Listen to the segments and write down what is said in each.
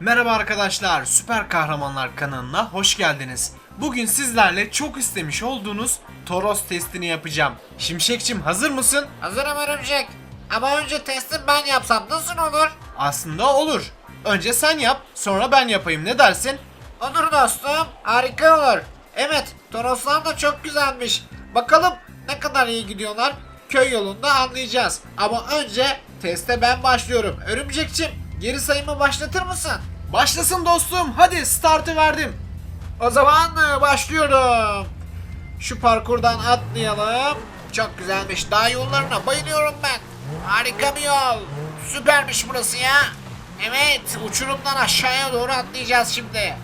Merhaba arkadaşlar, Süper Kahramanlar kanalına hoş geldiniz. Bugün sizlerle çok istemiş olduğunuz Toros testini yapacağım. Şimşekçim hazır mısın? Hazırım örümcek. Ama önce testi ben yapsam nasıl olur? Aslında olur. Önce sen yap, sonra ben yapayım ne dersin? Olur dostum. Harika olur. Evet, Toroslar da çok güzelmiş. Bakalım ne kadar iyi gidiyorlar. Köy yolunda anlayacağız. Ama önce teste ben başlıyorum. Örümcekçim, geri sayımı başlatır mısın? Başlasın dostum, hadi startı verdim. O zaman e, başlıyorum. Şu parkurdan atlayalım. Çok güzelmiş. Dağ yollarına bayılıyorum ben. Harika bir yol. Süpermiş burası ya. Evet, uçurumdan aşağıya doğru atlayacağız şimdi.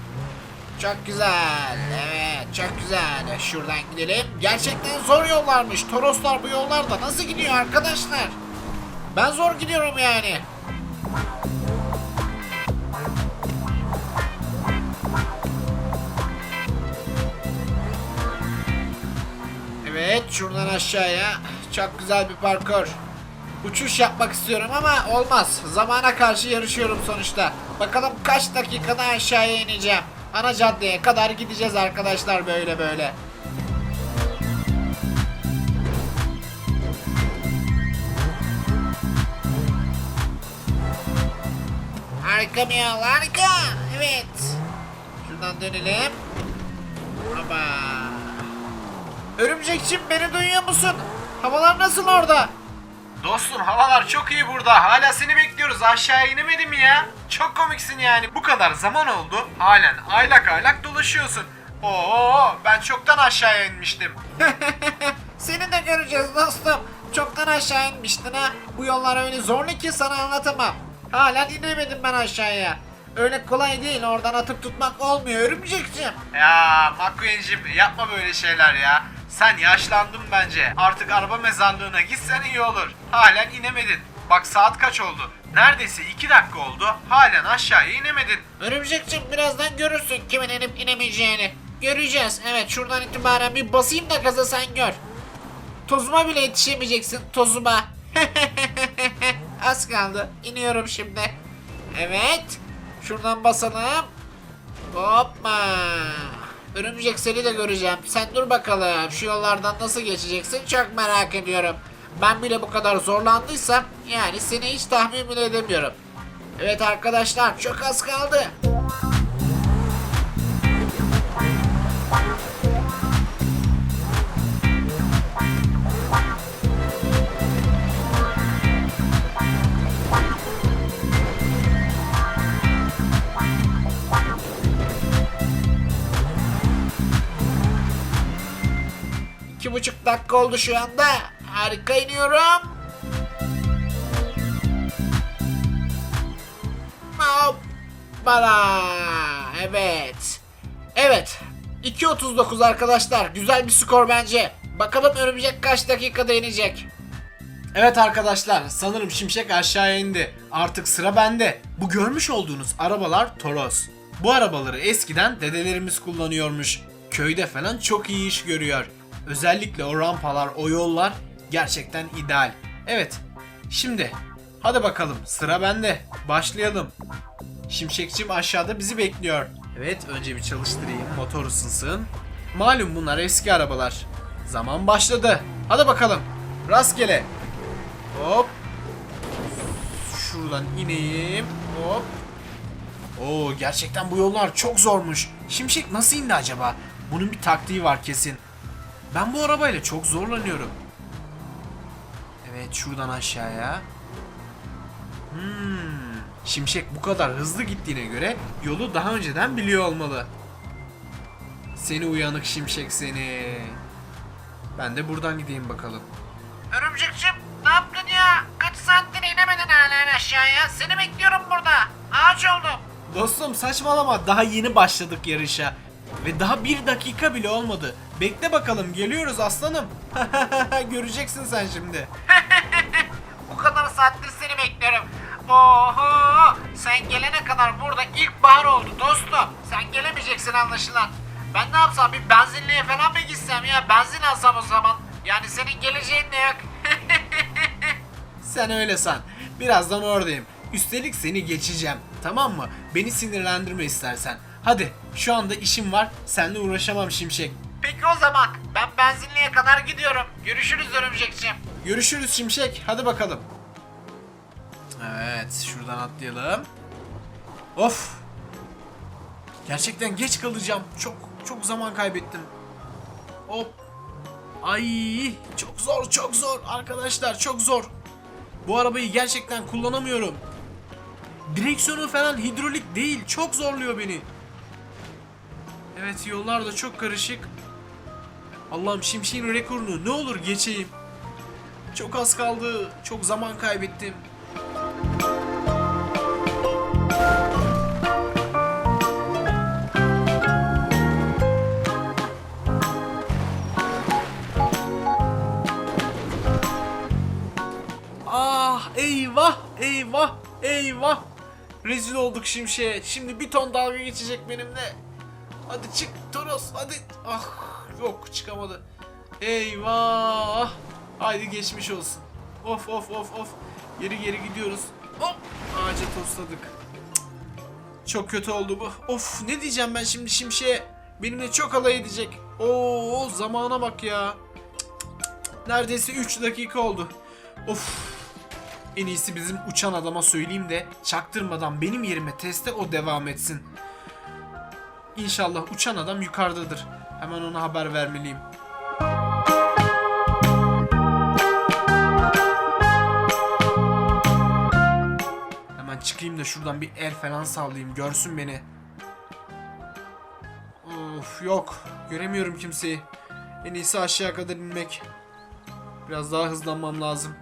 Çok güzel. Evet, çok güzel. Şuradan gidelim. Gerçekten zor yollarmış. Toroslar bu yollarda nasıl gidiyor arkadaşlar? Ben zor gidiyorum yani. Evet şuradan aşağıya çok güzel bir parkur. Uçuş yapmak istiyorum ama olmaz. Zamana karşı yarışıyorum sonuçta. Bakalım kaç dakikada aşağıya ineceğim. Ana caddeye kadar gideceğiz arkadaşlar böyle böyle. Harika bir yol harika. Evet. Şuradan dönelim. Örümcekçim beni duyuyor musun? Havalar nasıl orada? Dostum havalar çok iyi burada. Hala seni bekliyoruz. Aşağıya inemedim mi ya? Çok komiksin yani. Bu kadar zaman oldu. Halen aylak aylak dolaşıyorsun. Oo ben çoktan aşağıya inmiştim. Seni de göreceğiz dostum. Çoktan aşağı inmiştin ha. Bu yollar öyle zorlu ki sana anlatamam. Hala inemedim ben aşağıya. Öyle kolay değil oradan atıp tutmak olmuyor örümcekçim. Ya McQueen'cim yapma böyle şeyler ya. Sen yaşlandın bence. Artık araba mezarlığına gitsen iyi olur. Halen inemedin. Bak saat kaç oldu? Neredeyse 2 dakika oldu. Halen aşağıya inemedin. Örümcekçim birazdan görürsün kimin inip inemeyeceğini. Göreceğiz. Evet şuradan itibaren bir basayım da gaza sen gör. Tozuma bile yetişemeyeceksin tozuma. Az kaldı. İniyorum şimdi. Evet. Şuradan basalım. Hoppa. Örümcek seni de göreceğim. Sen dur bakalım. Şu yollardan nasıl geçeceksin çok merak ediyorum. Ben bile bu kadar zorlandıysam yani seni hiç tahmin bile edemiyorum. Evet arkadaşlar çok az kaldı. İki buçuk dakika oldu şu anda. Harika iniyorum. Hoppala. Evet. Evet. 2.39 arkadaşlar. Güzel bir skor bence. Bakalım örümcek kaç dakikada inecek. Evet arkadaşlar sanırım Şimşek aşağıya indi. Artık sıra bende. Bu görmüş olduğunuz arabalar Toros. Bu arabaları eskiden dedelerimiz kullanıyormuş. Köyde falan çok iyi iş görüyor. Özellikle o rampalar, o yollar gerçekten ideal. Evet. Şimdi hadi bakalım sıra bende. Başlayalım. Şimşekçim aşağıda bizi bekliyor. Evet önce bir çalıştırayım motor ısınsın. Malum bunlar eski arabalar. Zaman başladı. Hadi bakalım. Rastgele. Hop. Şuradan ineyim. Hop. Oo gerçekten bu yollar çok zormuş. Şimşek nasıl indi acaba? Bunun bir taktiği var kesin. Ben bu arabayla çok zorlanıyorum. Evet şuradan aşağıya. Hmm. Şimşek bu kadar hızlı gittiğine göre yolu daha önceden biliyor olmalı. Seni uyanık şimşek seni. Ben de buradan gideyim bakalım. Örümcekçim ne yaptın ya? Kaç saattir inemedin hala aşağıya. Seni bekliyorum burada. Ağaç oldum. Dostum saçmalama daha yeni başladık yarışa. Ve daha bir dakika bile olmadı. Bekle bakalım geliyoruz aslanım. Göreceksin sen şimdi. Bu kadar saattir seni bekliyorum. Oho! Sen gelene kadar burada ilkbahar oldu dostum. Sen gelemeyeceksin anlaşılan. Ben ne yapsam bir benzinliğe falan mı gitsem ya? Benzin alsam o zaman. Yani senin geleceğin de yok. Sen öyle san. Birazdan oradayım. Üstelik seni geçeceğim. Tamam mı? Beni sinirlendirme istersen. Hadi şu anda işim var. Seninle uğraşamam Şimşek. Peki o zaman ben benzinliğe kadar gidiyorum. Görüşürüz örümcekçim. Görüşürüz Şimşek. Hadi bakalım. Evet, şuradan atlayalım. Of. Gerçekten geç kalacağım. Çok çok zaman kaybettim. Hop. Ay, çok zor, çok zor arkadaşlar, çok zor. Bu arabayı gerçekten kullanamıyorum. Direksiyonu falan hidrolik değil, çok zorluyor beni. Evet, yollar da çok karışık. Allah'ım Şimşek'in rekorunu ne olur geçeyim. Çok az kaldı. Çok zaman kaybettim. Ah eyvah eyvah eyvah. Rezil olduk Şimşek'e. Şimdi bir ton dalga geçecek benimle. Hadi çık Toros hadi. Ah yok çıkamadı. Eyvah. Haydi geçmiş olsun. Of of of of. Geri geri gidiyoruz. Hop. Ağaca tosladık. Çok kötü oldu bu. Of ne diyeceğim ben şimdi Şimşek'e. Benimle çok alay edecek. Oo zamana bak ya. Neredeyse 3 dakika oldu. Of. En iyisi bizim uçan adama söyleyeyim de çaktırmadan benim yerime teste o devam etsin. İnşallah uçan adam yukarıdadır. Hemen ona haber vermeliyim. Hemen çıkayım da şuradan bir el falan sallayayım. Görsün beni. Of yok. Göremiyorum kimseyi. En iyisi aşağı kadar inmek. Biraz daha hızlanmam lazım.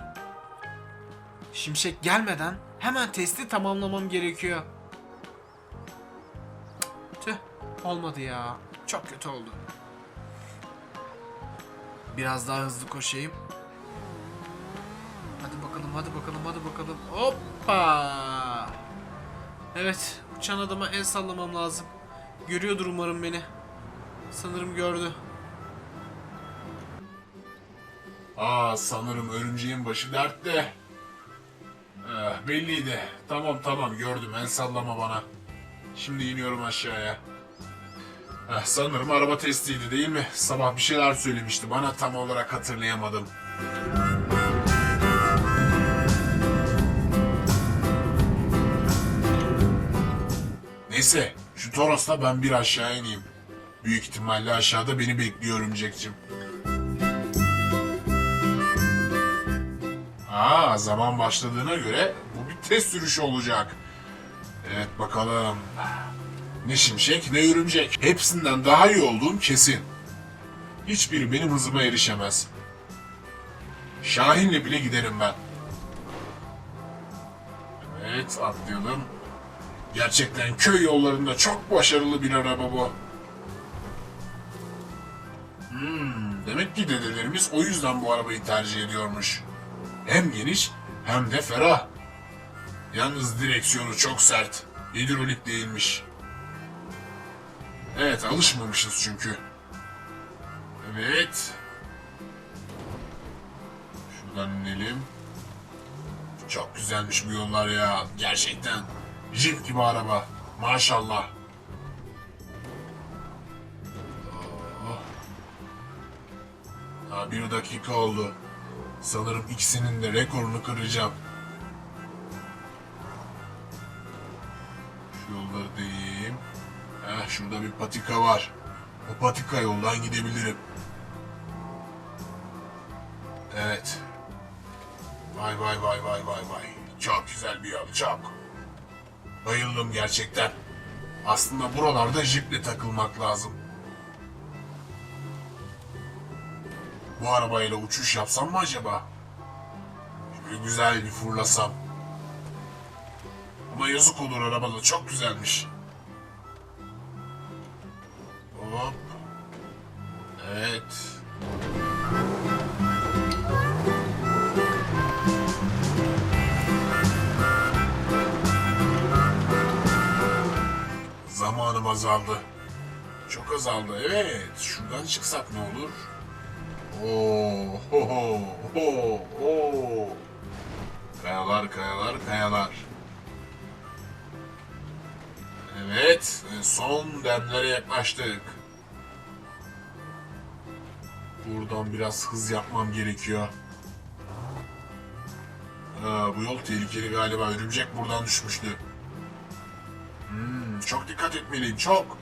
Şimşek gelmeden hemen testi tamamlamam gerekiyor. Olmadı ya. Çok kötü oldu. Biraz daha hızlı koşayım. Hadi bakalım, hadi bakalım, hadi bakalım. Hoppa! Evet, uçan adama el sallamam lazım. Görüyordur umarım beni. Sanırım gördü. Aa sanırım örümceğin başı dertte. Eh, belliydi. Tamam tamam gördüm el sallama bana. Şimdi iniyorum aşağıya. Eh, sanırım araba testiydi değil mi? Sabah bir şeyler söylemişti bana tam olarak hatırlayamadım. Neyse şu Toros'la ben bir aşağı ineyim. Büyük ihtimalle aşağıda beni bekliyor örümcekçim. Aa, zaman başladığına göre bu bir test sürüşü olacak. Evet bakalım. Ne şimşek ne örümcek. Hepsinden daha iyi olduğum kesin. Hiçbiri benim hızıma erişemez. Şahin'le bile giderim ben. Evet atlayalım. Gerçekten köy yollarında çok başarılı bir araba bu. Hmm, demek ki dedelerimiz o yüzden bu arabayı tercih ediyormuş. Hem geniş hem de ferah. Yalnız direksiyonu çok sert. Hidrolik değilmiş. Evet alışmamışız çünkü. Evet. Şuradan inelim. Çok güzelmiş bu yollar ya. Gerçekten. Jeep gibi araba. Maşallah. Oh. Daha bir dakika oldu. Sanırım ikisinin de rekorunu kıracağım. Şu yolları değeyim. Heh, şurada bir patika var. O patika yoldan gidebilirim. Evet. Vay vay vay vay vay vay. Çok güzel bir yol, çok. Bayıldım gerçekten. Aslında buralarda jiple takılmak lazım. Bu arabayla uçuş yapsam mı acaba? Şöyle güzel bir fırlasam. Ama yazık olur arabada çok güzelmiş. Zamanım azaldı. Çok azaldı. Evet. Şuradan çıksak ne olur? Oo, ho, ho, ho, ho. Kayalar, kayalar, kayalar. son demlere yaklaştık. Buradan biraz hız yapmam gerekiyor. Aa, bu yol tehlikeli galiba. Örümcek buradan düşmüştü. Çok dikkat etmeliyim. Çok.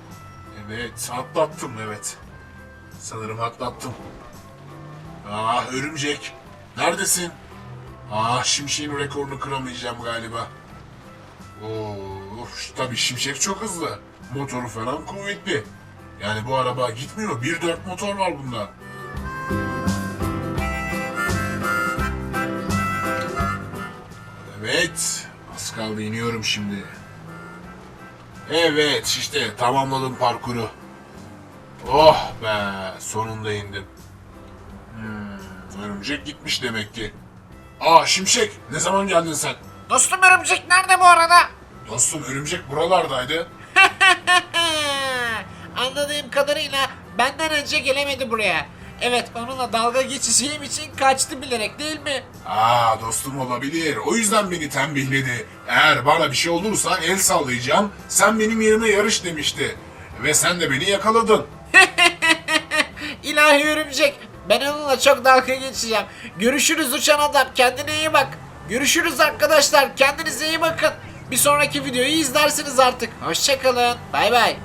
Evet. Atlattım. Evet. Sanırım atlattım. Ah örümcek. Neredesin? Ah şimşeğin rekorunu kıramayacağım galiba. Oo, tabii şimşek çok hızlı. Motoru falan kuvvetli. Yani bu araba gitmiyor. 1.4 motor var bunda. Evet. Az kaldı iniyorum şimdi. Evet işte tamamladım parkuru. Oh be sonunda indim. Hmm, örümcek gitmiş demek ki. Aa Şimşek ne zaman geldin sen? Dostum örümcek nerede bu arada? Dostum örümcek buralardaydı. Anladığım kadarıyla benden önce gelemedi buraya. Evet onunla dalga geçeceğim için kaçtı bilerek değil mi? Aa dostum olabilir. O yüzden beni tembihledi. Eğer bana bir şey olursa el sallayacağım. Sen benim yerime yarış demişti. Ve sen de beni yakaladın. İlahi örümcek. Ben onunla çok dalga geçeceğim. Görüşürüz uçan adam. Kendine iyi bak. Görüşürüz arkadaşlar. Kendinize iyi bakın. Bir sonraki videoyu izlersiniz artık. Hoşçakalın. Bay bay.